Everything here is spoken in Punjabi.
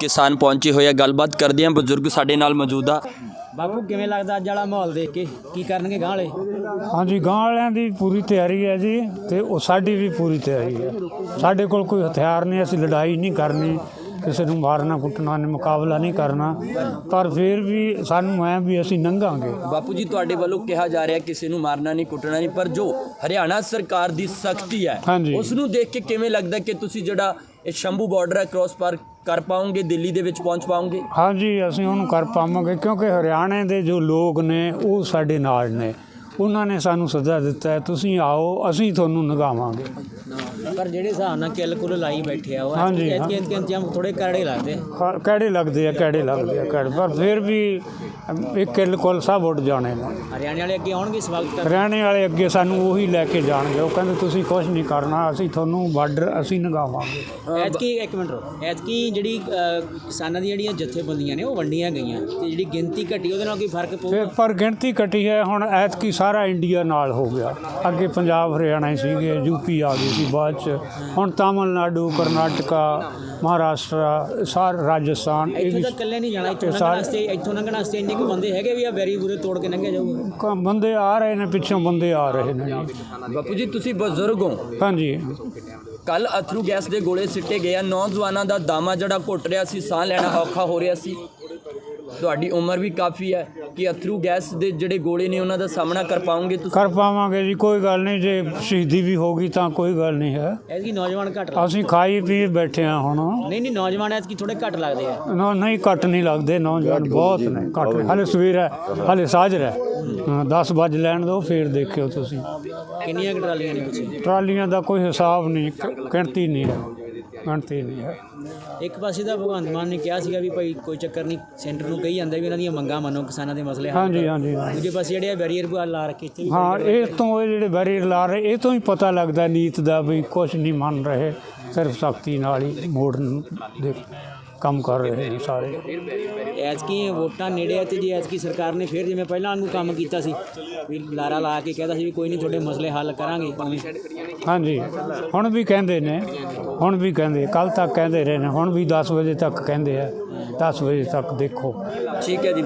ਕਿਸਾਨ ਪਹੁੰਚੇ ਹੋਏ ਆ ਗੱਲਬਾਤ ਕਰਦੇ ਆ ਬਜ਼ੁਰਗ ਸਾਡੇ ਨਾਲ ਮੌਜੂਦ ਆ। ਬਾਪੂ ਕਿਵੇਂ ਲੱਗਦਾ ਅੱਜ ਵਾਲਾ ਮਾਹੌਲ ਦੇਖ ਕੇ? ਕੀ ਕਰਨਗੇ ਗਾਂ ਵਾਲੇ? ਹਾਂਜੀ ਗਾਂ ਵਾਲਿਆਂ ਦੀ ਪੂਰੀ ਤਿਆਰੀ ਹੈ ਜੀ ਤੇ ਉਹ ਸਾਡੀ ਵੀ ਪੂਰੀ ਤਿਆਰੀ ਹੈ। ਸਾਡੇ ਕੋਲ ਕੋਈ ਹਥਿਆਰ ਨਹੀਂ ਅਸੀਂ ਲੜਾਈ ਨਹੀਂ ਕਰਨੀ ਕਿਸੇ ਨੂੰ ਮਾਰਨਾ ਕੁੱਟਣਾ ਨਹੀਂ ਮੁਕਾਬਲਾ ਨਹੀਂ ਕਰਨਾ। ਪਰ ਫਿਰ ਵੀ ਸਾਨੂੰ ਐ ਵੀ ਅਸੀਂ ਨੰਗਾਂਗੇ। ਬਾਪੂ ਜੀ ਤੁਹਾਡੇ ਵੱਲੋਂ ਕਿਹਾ ਜਾ ਰਿਹਾ ਕਿਸੇ ਨੂੰ ਮਾਰਨਾ ਨਹੀਂ ਕੁੱਟਣਾ ਨਹੀਂ ਪਰ ਜੋ ਹਰਿਆਣਾ ਸਰਕਾਰ ਦੀ ਸਖਤੀ ਹੈ ਹਾਂਜੀ। ਉਸ ਨੂੰ ਦੇਖ ਕੇ ਕਿਵੇਂ ਲੱਗਦਾ ਕਿ ਤੁਸੀਂ ਜਿਹੜਾ ਇਹ ਸ਼ੰਭੂ ਬਾਰਡਰ ਹੈ ਕ੍ਰੋਸ ਪਾਰ ਕਰ ਪਾਉਂਗੇ ਦਿੱਲੀ ਦੇ ਵਿੱਚ ਪਹੁੰਚ ਪਾਉਂਗੇ ਹਾਂਜੀ, ਅਸੀਂ ਉਹਨੂੰ ਕਰ ਪਾਵਾਂਗੇ, ਕਿਉਂਕਿ ਹਰਿਆਣੇ ਦੇ ਜੋ ਲੋਕ ਨੇ, ਉਹ ਸਾਡੇ ਨਾਲ ਨੇ। ਉਹਨਾਂ ਨੇ ਸਾਨੂੰ ਸੱਦਾ ਦਿੱਤਾ ਹੈ ਤੁਸੀਂ ਆਓ ਅਸੀਂ ਤੁਹਾਨੂੰ ਨਗਾਵਾਂਗੇ। ਪਰ ਜਿਹੜੇ ਹਿਸਾਬ ਨਾਲ ਕਿੱਲ ਕੁੱਲ ਲਾਈ ਬੈਠੇ ਆ ਉਹ ਹਾਂਜੀ, ਐਤਕੀ ਐਤਕੀ ਇੰਤਜ਼ਾਮ ਥੋੜੇ ਕਰੜੇ ਲੱਗਦੇ ਖ- ਕਿਹੜੇ ਲੱਗਦੇ ਆ ਕਿਹੜੇ ਲੱਗਦੇ ਆ ਕਿਹੜੇ ਪਰ ਫਿਰ ਵੀ ਇੱਕ ਕਿੱਲ ਕੁੱਲ ਸਭ ਉੱਡ ਜਾਣੇ ਨੇ। ਹਰਿਆਣੇ ਵਾਲੇ ਅੱਗੇ ਆਉਣਗੇ ਸਵਾਗਤ ਕਰ ਹਰਿਆਣੇ ਵਾਲੇ ਅੱਗੇ ਸਾਨੂੰ ਉਹੀ ਲੈ ਕੇ ਜਾਣਗੇ। ਉਹ ਕਹਿੰਦੇ ਤੁਸੀਂ ਕੁਝ ਨਹੀਂ ਕਰਨਾ ਅਸੀਂ ਤੁਹਾਨੂੰ ਬਾਰਡਰ ਅਸੀਂ ਨਗਾਵਾਂਗੇ। ਐਤਕੀ ਇੱਕ ਮਿੰਟ ਰੋ ਐਤਕੀ ਜਿਹੜੀ ਅ, ਕਿਸਾਨਾਂ ਦੀਆਂ ਜਿਹੜੀਆਂ ਜਥੇਬੰਦੀਆਂ ਨੇ ਉਹ ਵੰਡੀਆਂ ਗਈਆਂ। ਤੇ ਜਿਹੜੀ ਗਿਣਤੀ ਘਟੀ ਉਹਦੇ ਨਾਲ ਕੋਈ ਫ਼ਰਕ ਪਊਗਾ? ਫਿਰ ਪਰ ਗਿਣਤੀ ਘਟੀ ਹੈ ਹੁਣ ਐਤਕੀ ਸਾਰਾ ਇੰਡੀਆ ਨਾਲ ਹੋ ਗਿਆ। ਅੱਗੇ ਪੰਜਾਬ ਹਰਿਆਣਾ ਹੀ ਸੀਗੇ ਯੂਪੀ ਆ ਗਈ ਸੀ ਬਾਅਦ ਚ। ਹੁਣ ਤਾਮਿਲਨਾਡੂ ਕਰਨਾਟਕਾ ਮਹਾਰਾਸ਼ਟਰ ਸਾਰ ਰਾਜਸਥਾਨ ਇਹ ਇੱਥੋਂ ਵੀ ਤਾਂ ਇਕੱਲੇ ਨਹੀਂ ਜਾਣਾ ਇੱਥੋਂ ਲੰਘਣ ਵਾਸਤੇ ਇੱਥੋਂ ਲੰਘਣ ਵਾਸਤੇ ਇੰਨੇ ਕੁ ਬੰਦੇ ਹੈਗੇ ਵੀ ਆ ਬੈਰੀ ਬੂਰੇ ਤੋੜ ਕੇ ਲੰਘਿਆ ਜਾਊਗਾ? ਕ- ਬੰਦੇ ਆ ਰਹੇ ਨੇ ਪਿੱਛੋਂ ਬੰਦੇ ਆ ਰਹੇ ਨੇ। ਬਾਪੂ ਜੀ ਤੁਸੀਂ ਬਜ਼ੁਰਗ ਹੋ। ਹਾਂਜੀ। ਕੱਲ ਅਥਰੂ ਗੈਸ ਦੇ ਗੋਲੇ ਸਿੱਟੇ ਗਏ ਆ। ਨੌਜਵਾਨਾਂ ਦਾ ਦਾਮਾ ਜਿਹੜਾ ਘੁੱਟ ਰਿਹਾ ਸੀ ਸਾਹ ਲੈਣਾ ਔਖਾ ਹੋ ਰਿਹਾ ਸੀ। ਤੁਹਾਡੀ ਉਮਰ ਵੀ ਕਾਫੀ ਹੈ। ਕਿ ਅਥਰੂ ਗੈਸ ਦੇ ਜਿਹੜੇ ਗੋਲੇ ਨੇ ਉਹਨਾਂ ਦਾ ਸਾਹਮਣਾ ਕਰ ਪਾਓਗੇ ਤੁਸੀਂ? ਕਰ ਪਾਵਾਂਗੇ ਜੀ ਕੋਈ ਗੱਲ ਨਹੀਂ ਜੇ ਸ਼ਹੀਦੀ ਵੀ ਹੋਗੀ ਤਾਂ ਕੋਈ ਗੱਲ ਨਹੀਂ ਹੈ। ਐਤਕੀ ਨੌਜਵਾਨ ਘੱਟ ਅਸੀਂ ਖਾਈ ਪੀ ਬੈਠੇ ਆ ਹੁਣ। ਨਹੀਂ ਨਹੀਂ ਨੌਜਵਾਨ ਐਤਕੀ ਥੋੜੇ ਘੱਟ ਲੱਗਦੇ ਆ। ਨਾ ਨਹੀਂ ਘੱਟ ਨਹੀਂ ਲੱਗਦੇ ਨੌਜਵਾਨ ਬਹੁਤ ਨੇ ਘੱਟ। ਹਲੇ ਸਵੇਰ ਹੈ ਹਲੇ ਸਾਜਰ ਹੈ। 10 ਵਜ ਲੈਣ ਦਿਓ ਫੇਰ ਦੇਖਿਓ ਤੁਸੀਂ। ਕਿੰਨੀਆਂ ਕੁ ਟਰਾਲੀਆਂ ਨੇ ਪਿੱਛੇ? ਟਰਾਲੀਆਂ ਦਾ ਕੋਈ ਹਿਸਾਬ ਨਹੀਂ ਕ- ਗਿਣਤੀ ਨਹੀਂ ਹੈ। ਗਿਣਤੀ ਨਹੀਂ ਹੈ। ਇੱਕ ਪਾਸੇ ਦਾ ਭਗਵੰਤ ਮਾਨ ਨੇ ਕਿਹਾ ਸੀਗਾ ਵੀ ਭਾਈ ਕੋਈ ਚੱਕਰ ਨਹੀਂ ਸੈਂਟਰ ਨੂੰ ਕਹੀ ਜਾਂਦਾ ਵੀ ਉਹਨਾਂ ਦੀਆਂ ਮੰਗਾਂ ਮੰਨੋ ਕਿਸਾਨਾਂ ਦੇ ਮਸਲੇ ਹੱਲ ਹਾਂਜੀ ਹਾਂਜੀ ਹਾਂਜੀ। ਦੂਜੇ ਪਾਸੇ ਜਿਹੜੇ ਬੈਰੀਅਰ ਬੁਆ ਲਾ ਰੱਖੇ ਇੱਥੇ ਵੀ ਹਾਂ ਇਹ ਤੋਂ ਇਹ ਜਿਹੜੇ ਬੈਰੀਅਰ ਲਾ ਰਹੇ ਇਹ ਤੋਂ ਹੀ ਪਤਾ ਲੱਗਦਾ ਨੀਤ ਦਾ ਵੀ ਕੁਝ ਨਹੀਂ ਮੰਨ ਰਹੇ। ਸਿਰਫ ਸ਼ਕਤੀ ਨਾਲ ਹੀ ਮੋੜਨ ਦੇ ਕੰਮ ਕਰ ਰਹੇ ਨੇ ਸਾਰੇ। ਐਤਕੀ ਵੋਟਾਂ ਨੇੜੇ ਆ ਤੇ ਜੇ ਐਤਕੀ ਸਰਕਾਰ ਨੇ ਫਿਰ ਜਿਵੇਂ ਪਹਿਲਾਂ ਵਾਂਗੂ ਕੰਮ ਕੀਤਾ ਸੀ ਵੀ ਲਾਰਾ ਲਾ ਕੇ ਕਹਿੰਦਾ ਸੀ ਵੀ ਕੋਈ ਨਹੀਂ ਤੁਹਾਡੇ ਮਸਲੇ ਹੱਲ ਕਰਾਂਗੇ। ਹਾਂਜੀ ਹੁਣ ਵੀ ਕਹਿੰਦੇ ਨੇ ਹੁਣ ਵੀ ਕਹਿੰਦੇ ਕੱਲ ਤੱਕ ਕਹਿੰਦੇ ਰਹੇ ਨੇ ਹੁਣ ਵੀ 10 ਵਜੇ ਤੱਕ ਕਹਿੰਦੇ ਆ 10 ਵਜੇ ਤੱਕ ਦੇਖੋ। ਠੀਕ ਹੈ ਜੀ।